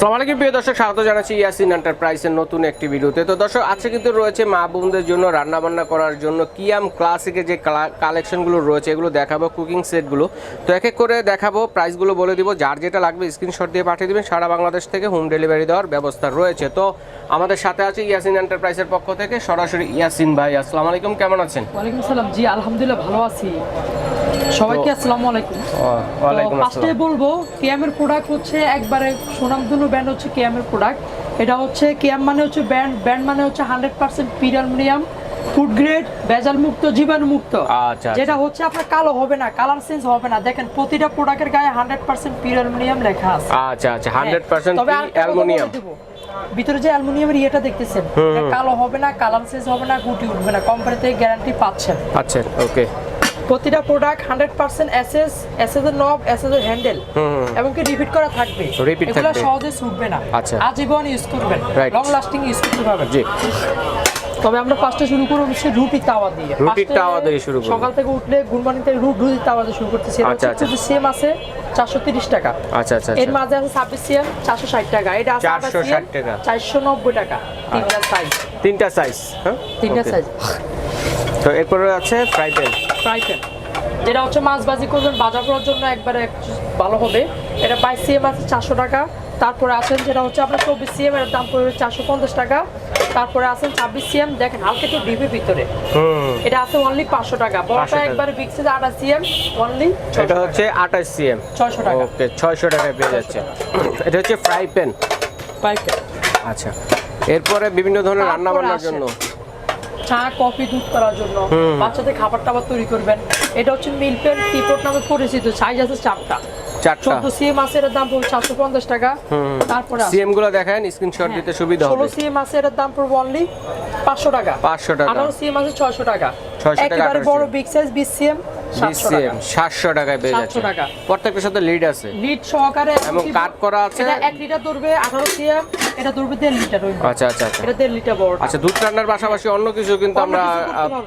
আসসালামু আলাইকুম, প্রিয় দর্শক, স্বাগত জানাচ্ছি ইয়াসিন এন্টারপ্রাইজের নতুন একটি ভিডিওতে। তো দর্শক, আজকে কিন্তু রয়েছে মা বোনদের জন্য রান্না বান্না করার জন্য কিয়াম ক্লাসিকের যে কালেকশনগুলো রয়েছে, এগুলো দেখাবো কুকিং সেটগুলো তো এক এক করে দেখাবো প্রাইসগুলো বলে দিব, যার যেটা লাগবে স্ক্রিনশট দিয়ে পাঠিয়ে দেবেন, সারা বাংলাদেশ থেকে হোম ডেলিভারি দেওয়ার ব্যবস্থা রয়েছে। তো আমাদের সাথে আছে ইয়াসিন এন্টারপ্রাইজের পক্ষ থেকে সরাসরি ইয়াসিন ভাই, আসসালামু আলাইকুম, কেমন আছেন? ওয়ালাইকুম সালাম জি, আলহামদুলিল্লাহ ভালো আছি। সবাইকে আসসালামু আলাইকুম। ওয়ালাইকুম আসসালাম। বলব কেএমের প্রোডাক্ট হচ্ছে একবারে সুনামধন্য ব্র্যান্ড হচ্ছে কেএমের প্রোডাক্ট এটা হচ্ছে কেএম মানে হচ্ছে ব্র্যান্ড ব্র্যান্ড মানে হচ্ছে হান্ড্রেড পার্সেন্ট পিরালমিনিয়াম ফুড গ্রেড ভেজাল মুক্ত জীবাণু মুক্ত। আচ্ছা, যেটা হচ্ছে আপনার কালো হবে না কালার চেঞ্জ হবে না। দেখেন প্রতিটা প্রোডাক্টের গায়ে হান্ড্রেড পার্সেন্ট পিরালমিনিয়াম লেখা আছে। আচ্ছা আচ্ছা হান্ড্রেড পার্সেন্ট তবে আরেকটা কথা বলে অ্যালুমিনিয়াম ভিতরে যে অ্যালুমিনিয়ামের ইয়েটা দেখতেছেন কালো হবে না কালার চেঞ্জ হবে না গুটি উঠবে না কোম্পানি থেকে গ্যারান্টি পাচ্ছেন আচ্ছা ওকে প্রতিটা product hundred percent SS SS এর নব এসএস এর হ্যান্ডেল। এবং কি রিপিট করা থাকবে। এগুলো সহজে ছুটবে না। আচ্ছা। আজীবন ইউজ করবেন। লং লাস্টিং ইউজ করতে পারবেন জি। তবে আমরা ফার্স্টে শুরু করব হচ্ছে রুটি তাওয়া দিয়ে। এ তাওয়া দিয়ে শুরু করব। সকাল থেকে উঠলে গুড মর্নিং থেকে রুট রুটি তাওয়া দিয়ে শুরু করতেছি। আচ্ছা, আচ্ছা। সেম আছে চারশো তিরিশ টাকা। আচ্ছা আচ্ছা এর আচ্ছা। মাঝে আছে ছাব্বিশ সিএম চারশো ষাট টাকা। এটা আছে 460 টাকা। চারশো নব্বই টাকা। তিনটা সাইজ তিনটা সাইজ হ্যাঁ? তিনটা সাইজ তো এরপরে আছে ফ্রাই প্যান ফ্রাই প্যান যেটা হচ্ছে মাছ বাজি করবেন বাজার করার জন্য একবারে একটু ভালো হবে। এটা বাইশ সিএম আছে চারশো টাকা। তারপরে আছেন যেটা হচ্ছে আপনার চব্বিশ সিএম এর দাম পড়বে চারশো পঞ্চাশ টাকা। তারপরে আছেন ছাব্বিশ সিএম দেখেন হালকা একটু ডিপের ভিতরে। এটা আছে অনলি পাঁচশো টাকা। 500 বড়টা। একবারে বিক্সে আঠাশ সিএম অনলি এটা হচ্ছে আঠাশ সিএম। ছয়শো টাকা। ওকে ছয়শো টাকায় পেয়ে যাচ্ছে। এটা হচ্ছে ফ্রাই প্যান পাইকারি আচ্ছা। এরপরে বিভিন্ন ধরনের রান্না বান্নার জন্য। চা কফি দুধ করার জন্য। হুম। বাচ্চাদের খাবার টাবার তৈরি করবেন। এটা হচ্ছে মিল পেন টিপট নামে পরিচিত। সাইজ আছে চারটা। চারটা? সিএম আছে দাম পড়বে চারশো পঞ্চাশ টাকা। হুম। তারপরে সিএমগুলো দেখেন স্ক্রিনশট দিতে সুবিধা সিএম আছে দাম পড়বে অনলি টাকা। পাঁচশো টাকা। আঠারো সিএম আছে ছয়শো টাকা। 600 টাকা, একেবারে বড় বিগ সাইজ বিশ সিএম। সাতশো টাকা। টাকায় পেয়ে যাচ্ছে প্রত্যেকটার সাথে লিড আছে। লিড সহকারে এবং কাট করা আছে? এটা লিটার ধরবে আঠারো সিএম এটা ধরবে দেড় লিটার আচ্ছা আচ্ছা আচ্ছা। এটা দেড় লিটার বড়। আচ্ছা দুধ রান্নার পাশাপাশি অন্য কিছু কিন্তু আমরা।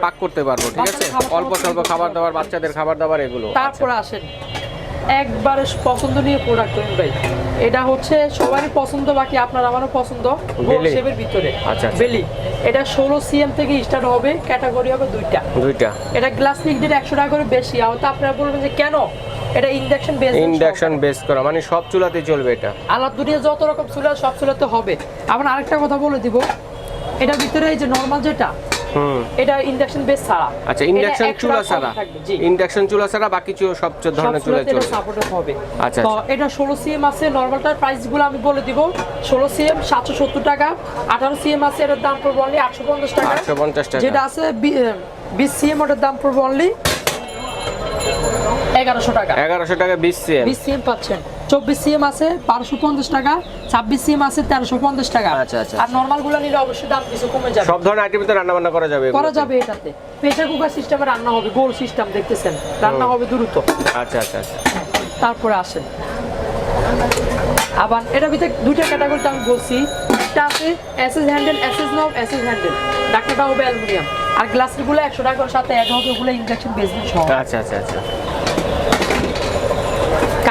পাক করতে পারব ঠিক আছে? অল্প স্বল্প খাবার দাবার বাচ্চাদের খাবার দাবার এগুলো। তারপরে আসেন। একবারে পছন্দ নিয়ে প্রোডাক্ট ভাই। এটা হচ্ছে সবারই পছন্দ বাকি আপনার আমারও পছন্দ। গোল শেপের ভিতরে। আচ্ছা, আচ্ছা। বেলি। এটা ষোলো সিএম থেকে স্টার্ট হবে ক্যাটাগরি হবে দুইটা। দুইটা। এটা গ্লাস লিকডের একশো টাকা করে বেশি। হয়তো আপনারা বলবেন যে কেন? এটা ইন্ডাকশন বেস ইন্ডাকশন বেস করা মানে সব চুলাতে চলবে এটা। আলাদ দুনিয়া যত রকম চুলা সব চুলাতে হবে। আবার আরেকটা কথা বলে দিব। এটার ভিতরে এই যে নর্মাল যেটা এটা ইন্ডাকশন বেস ছাড়া। আচ্ছা ইন্ডাকশন চুলা ছাড়া। ইন্ডাকশন চুলা ছাড়া বাকি সব ধরনের চুলায় চুলাতে এটা হবে। আচ্ছা, তো আচ্ছা। এটা ষোলো সিএম আছে নর্মালটার প্রাইসগুলো আমি বলে দিব। ষোলো সিএম সাতশো সত্তর টাকা আঠারো সিএম আছে এটার দাম পড়বে অনলি আটশো পঞ্চাশ টাকা। আটশো পঞ্চাশ টাকা। যেটা আছে বিশ সিএম ওটার দাম পড়বে অনলি এগারোশো টাকা। এগারোশো টাকা বিশ সিএম বিশ সিএম পাচ্ছেন। চব্বিশ সিএম আছে বারোশো পঞ্চাশ টাকা ছাব্বিশ সিএম আছে তেরোশো পঞ্চাশ টাকা। আচ্ছা, আচ্ছা, আর নর্মালগুলো নিলে অবশ্যই দাম কিছু কমে যাবে। সব ধরনের আইটেম তো রান্না বান্না করা যাবে করা যাবে এটাতে। প্রেসার কুকার সিস্টেমে রান্না হবে গোল সিস্টেম দেখতেছেন? রান্না হবে দ্রুত। আচ্ছা আচ্ছা আচ্ছা। তারপরে আসেন। আবার এটার ভিতরে দুইটা ক্যাটাগরিতে আমি বলছি। একটা আছে SS handle SS knob SS handle ডাক্তারটা হবে অ্যালুমিনিয়াম। আর গ্লাসেরগুলো একশো টাকার সাথে অ্যাড হবে ওগুলো ইন্ডাকশন বেসমেন্ট সহ। আচ্ছা আচ্ছা আচ্ছা।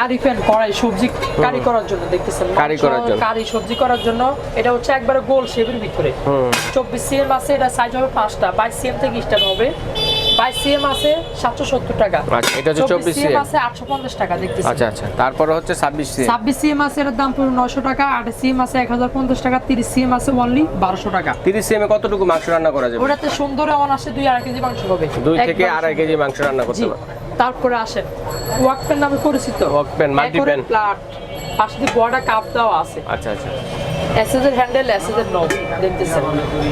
কারি প্যান কড়াই সবজি কারি করার জন্য দেখতেছেন। কারি করার জন্য। কারি সবজি করার জন্য এটা হচ্ছে একবারে গোল শেপের ভিতরে। চব্বিশ সিএম আছে এটা সাইজ হবে পাঁচটা। বাইশ সিএম থেকে স্টার্ট হবে। বাইশ সিএম আছে সাতশো সত্তর টাকা। আচ্ছা, এটা হচ্ছে 24 সিএম আছে আটশো পঞ্চাশ টাকা দেখতেছি আচ্ছা আচ্ছা তারপরে হচ্ছে ছাব্বিশ সিএম। ছাব্বিশ সিএম আছে এটার দাম পড়বে নশো টাকা। আঠাশ সিএম আছে এক হাজার পঞ্চাশ টাকা। তিরিশ সিএম আছে অনলি বারোশো টাকা। তিরিশ সিএম এ কতটুকু মাংস রান্না করা যাবে? ওটাতে সুন্দর এমন আসে দুই আড়াই কেজি মাংস হবে। দুই থেকে আড়াই কেজি মাংস রান্না করতে পারবে। তারপরে আসেন ওয়াকপেন নামে পরিচিত। Wok pan, multi pan. প্লাট। পাশে দিয়ে বড় কাপ দেওয়া আছে। আচ্ছা আচ্ছা। হ্যান্ডেল নব দেখতেছেন?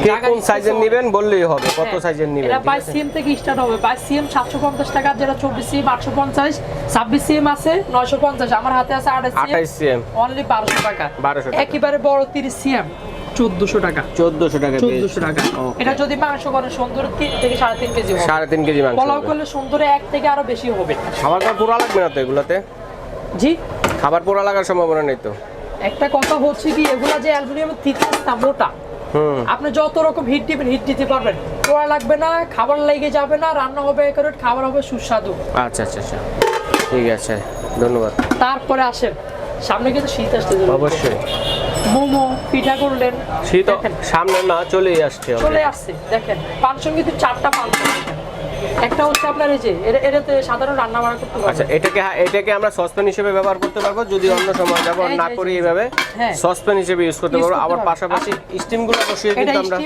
কে কোন সাইজের নেবেন? বললেই হবে কত হ্যাঁ, সাইজের নেবেন? এটা? সিএম থেকে স্টার্ট হবে। বাইশ সিএম সাতশো পঞ্চাশ টাকা যেটা চব্বিশ সিএম আটশো পঞ্চাশ ছাব্বিশ সিএম আছে নয়শো পঞ্চাশ আমার হাতে আছে আঠাশ আঠাইশ সিএম অনলি বারোশো টাকা। 1200 টাকা। একেবারে বড় তিরিশ সিএম চোদ্দশো টাকা। চোদ্দশো টাকা চোদ্দশো টাকা। এটা যদি মাংস করে সুন্দর তিন থেকে সাড়ে তিন কেজি সাড়ে তিন কেজি মাংস পোলাও করলে সুন্দরে এক থেকে আরও বেশি হবে। খাবার পোড়া লাগবে না তো এগুলোতে? জি। খাবার পোড়া লাগার সম্ভাবনা নেই তো? একটা কথা হচ্ছে কি এগুলা যে অ্যালুমিনিয়ামের থিকনেস মোটা। আপনি যত রকম হিট দিবেন হিট দিতে পারবেন। পোড়া লাগবে না খাবার লেগে যাবে না রান্না হবে একারেট খাবার হবে সুস্বাদু। আচ্ছা আচ্ছা আচ্ছা। ঠিক আছে ধন্যবাদ। তারপরে আসেন। সামনে কিন্তু শীত আসতে। অবশ্যই। মোমো পিঠা করলেন। শীত দেখেন, সামনে না চলেই আসছে চলে আসছে দেখেন। কিন্তু চারটা একটা হচ্ছে আপনার এই যে এটাতে সাধারণ রান্না বান্না করতে আচ্ছা এটাকে এটাকে আমরা সসপ্যান হিসেবে ব্যবহার করতে পারব যদি অন্য সময় ব্যবহার না করি এইভাবে হ্যাঁ। সসপ্যান হিসেবে ইউজ করতে পারব। আবার পারব। পাশাপাশি স্টিমগুলো বসিয়ে কিন্তু আমরা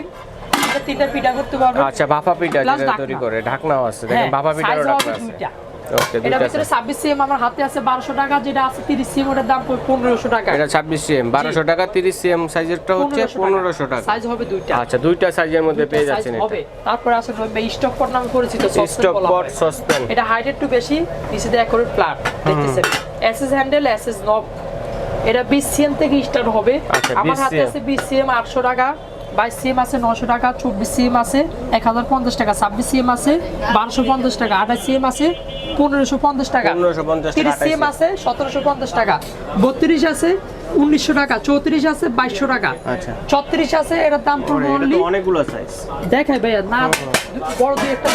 তিনটা পিঠা করতে পারবেন। আচ্ছা ভাপা পিঠা যেটা। তৈরি করে ঢাকনাও আছে। দেখেন হ্যাঁ, ভাপা পিঠারও ঢাকনা আছে। এটা ভিতরে ছাব্বিশ সিএম আমার হাতে আছে বারোশো টাকা যেটা আছে তিরিশ সিএম ওটার দাম পনেরোশো টাকা। এটা ছাব্বিশ সিএম বারোশো টাকা তিরিশ সিএম সাইজেরটা হচ্ছে পনেরোশো টাকা। সাইজ হবে দুইটা। আচ্ছা দুইটা সাইজের মধ্যে পেয়ে যাচ্ছেন এটা। হবে। তারপরে আছে স্টক পট নামে পরিচিত স্টক পট সসপ্যান এটা হাইট একটু বেশি নিচে দিয়ে অ্যাকোরেট প্লাট দেখতেছেন? এসএস হ্যান্ডেল এসএস নব এটা বিশ সিএম থেকে স্টার্ট হবে। আচ্ছা, আমার হাতে আছে বিশ সিএম আটশো টাকা। বাইশ সিএম আছে নশো টাকা চব্বিশ সিএম আছে এক হাজার পঞ্চাশ টাকা ছাব্বিশ সিএম আছে বারোশো পঞ্চাশ টাকা আঠাশ সিএম আছে পনেরোশো পঞ্চাশ টাকা। 1550 টাকা, তিরিশ সিএম আছে সতেরোশো পঞ্চাশ টাকা। বত্রিশ আছে উনিশশো টাকা চৌত্রিশ আছে বাইশশো টাকা। আচ্ছা। ছত্রিশ আছে এটার দাম পড়বে অনেকগুলো সাইজ দেখাই ভাইয়া না বড় দুই একটা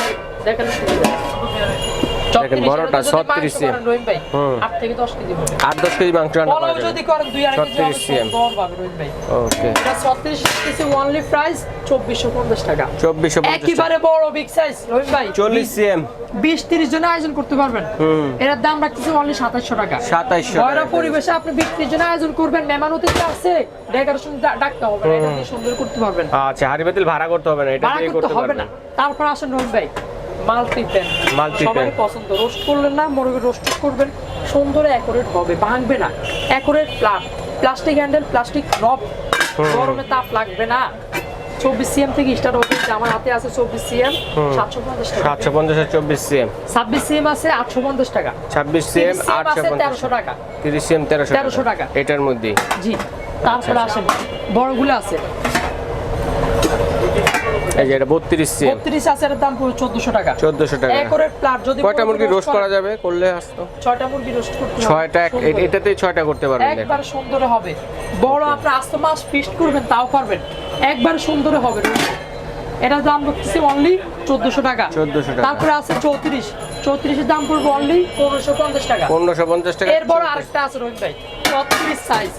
দেখেন। দেখেন, বড়টা 36 cm হুম। আট থেকে দশ কেজি হবে। আট দশ কেজি মাংস রান্না করা যদি করেন দুই আড়াই কেজি 36 cm দর পাবে রহিম ভাই। ওকে। এটা ছত্রিশ কেজি অনলি প্রাইস চব্বিশশো পঞ্চাশ টাকা। চব্বিশশো পঞ্চাশ একেবারে বড় বিগ সাইজ রহিম ভাই। চল্লিশ সিএম বিশ তিরিশ জন আয়োজন করতে পারবেন। এটার দাম রাখতেছে অনলি সাতাশশো টাকা। 2700 ভয়রা টাকা। পরিবেশে আপনি বিশ ত্রিশ জন আয়োজন করবেন। মেহমান অতিথি আসছে ডেকোরেশন ডাকতে হবে এটা সুন্দর করতে পারবেন। আচ্ছা হাড়ি পাতিল ভাড়া করতে হবে না এটা দিয়ে করতে পারবেন। না। তারপর আসেন রহিম ভাই। মাল্টি প্যান সবাই pan। পছন্দ। রোস্ট করলেন না মোরগে রোস্ট করবেন। সুন্দর অ্যাকোরেট হবে ভাঙবে না। Accurate plus plastic handle plastic knob গরমে তাপ লাগবে না। চব্বিশ সিএম থেকে স্টার্ট হবে আমার হাতে আছে চব্বিশ সিএম। সাতশো পঞ্চাশ টাকা। সাতশো পঞ্চাশ চব্বিশ সিএম। ছাব্বিশ সিএম আছে আটশো পঞ্চাশ টাকা। ছাব্বিশ সিএম তিরিশ আটশো তেরোশো টাকা। তিরিশ সিএম তেরোশো 1300 টাকা। এটার মধ্যেই। জি তারপরে আসেন। বড়গুলো আছে। এই যে এটা বত্রিশ সিএম বত্রিশ আছে এর দাম পুরো চোদ্দশো টাকা। চোদ্দশো টাকা। অ্যাকোরেট প্লাট যদি কয়টা মুরগি রোস্ট করা যাবে? করলে আসতো। ছয়টা মুরগি রোস্ট করতে হবে। ছয়টা সুন্দর। এটাতেই ছয়টা করতে পারবেন একবার সুন্দরে হবে। বড় আপনি আস্ত মাছ ফিস্ট করবেন তাও পারবেন। একবার সুন্দরে হবে এটা দাম রাখতেছি অনলি চোদ্দশো টাকা। 1400 টাকা। তারপরে আছে চৌত্রিশ। চৌত্রিশের দাম পড়বে অনলি পনেরোশো পঞ্চাশ টাকা। পনেরোশো পঞ্চাশ টাকা এর বড় আরেকটা আছে রোহিত ভাই। ছত্রিশ সাইজ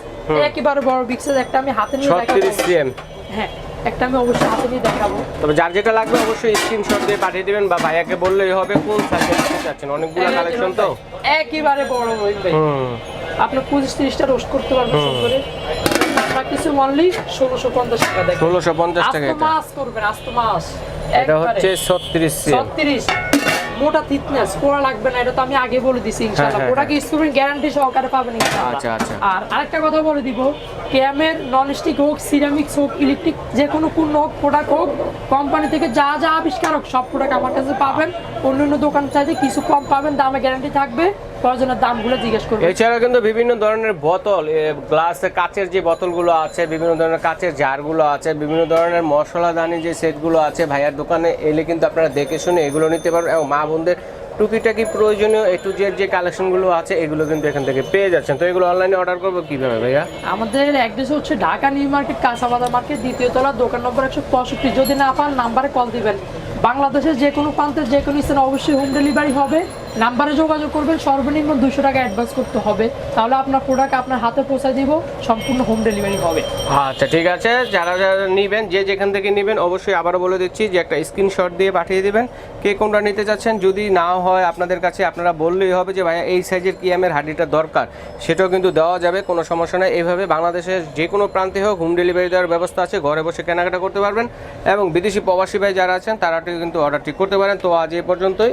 একেবারে বড় সাইজ একটা আমি হাতে নিয়ে দেখাবো ছত্রিশ সিএম হ্যাঁ। একটা আমি অবশ্যই হাতে দিয়ে দেখাবো। তবে যার যেটা লাগবে অবশ্যই স্ক্রিনশট দিয়ে পাঠিয়ে দিবেন বা ভাইয়াকে বললেই হবে কোন সাইজের নিতে চাচ্ছেন। অনেকগুলো কালেকশন তো। একেবারে বড় রোহিত ভাই হুম। আপনার পঁচিশ তিরিশটা রোস্ট করতে পারবেন করে। কিছু অনলি ষোলোশো পঞ্চাশ টাকা দেখেন। ষোলোশো পঞ্চাশ টাকা মাছ করবেন আস্ত মাছ। এটা হচ্ছে ছত্রিশ ছত্রিশ। মোটা থিকনেস পোড়া লাগবে না এটা তো আমি আগে বলে দিছি ইনশাআল্লাহ। হ্যাঁ, পোড়া কি স্টুডেন্ট গ্যারান্টি সহকারে পাবেন ইনশাআল্লাহ। আচ্ছা, আচ্ছা। আর আরেকটা কথা বলে দিব ক্যামের ননস্টিক হোক সিরামিক হোক ইলেকট্রিক যে কোনো পণ্য হোক প্রোডাক্ট হোক কোম্পানি থেকে যা যা আবিষ্কার হোক সব প্রোডাক্ট আমার কাছে পাবেন। অন্য অন্য দোকান চাইতে কিছু কম পাবেন দামে গ্যারান্টি থাকবে। প্রয়োজনের দামগুলো জিজ্ঞেস করবেন এছাড়া কিন্তু বিভিন্ন ধরনের বোতল গ্লাস কাচের যে বোতলগুলো আছে বিভিন্ন ধরনের কাচের জারগুলো আছে বিভিন্ন ধরনের মশলাদানি যে সেটগুলো আছে ভাইয়ার দোকানে এলে কিন্তু আপনারা দেখে শুনে এগুলো নিতে পারবেন এবং মা বোনদের টুকিটাকি প্রয়োজনীয় এ টু জেড যে কালেকশনগুলো আছে এগুলো কিন্তু এখান থেকে পেয়ে যাচ্ছেন। তো এগুলো অনলাইনে অর্ডার করব কীভাবে ভাইয়া? আমাদের অ্যাড্রেস হচ্ছে ঢাকা নিউ মার্কেট কাঁচাবাজার মার্কেট দ্বিতীয় তলা দোকান নম্বর একশো পঁয়ষট্টি। যদি না পান নাম্বারে কল দিবেন। বাংলাদেশের যে কোনো প্রান্তের যে কোনো স্থানে অবশ্যই হোম ডেলিভারি হবে। নাম্বারে যোগাযোগ করবেন, সর্বনিম্ন দুশো টাকা অ্যাডভান্স করতে হবে। তাহলে আপনার প্রোডাক্ট আপনার হাতে পৌঁছে দিব, সম্পূর্ণ হোম ডেলিভারি হবে। আচ্ছা ঠিক আছে। যারা যারা নেবেন, যে যেখান থেকে নেবেন, অবশ্যই আবারও বলে দিচ্ছি যে একটা স্ক্রিনশট দিয়ে পাঠিয়ে দেবেন। কে কোনটা নিতে চাচ্ছেন, যদি না হয় আপনাদের কাছে, আপনারা বললেই হবে যে, ভাইয়া, এই সাইজের কি কিয়ামের হাডিটা দরকার? সেটাও কিন্তু দেওয়া যাবে, কোনো সমস্যা নেই। এইভাবে বাংলাদেশের যে কোনো প্রান্তে হোক হোম ডেলিভারি দেওয়ার ব্যবস্থা আছে। ঘরে বসে কেনাকাটা করতে পারবেন। এবং বিদেশি প্রবাসী ভাই যারা আছেন তারা কিন্তু অর্ডারটি করতে পারেন। তো আজ এ পর্যন্তই।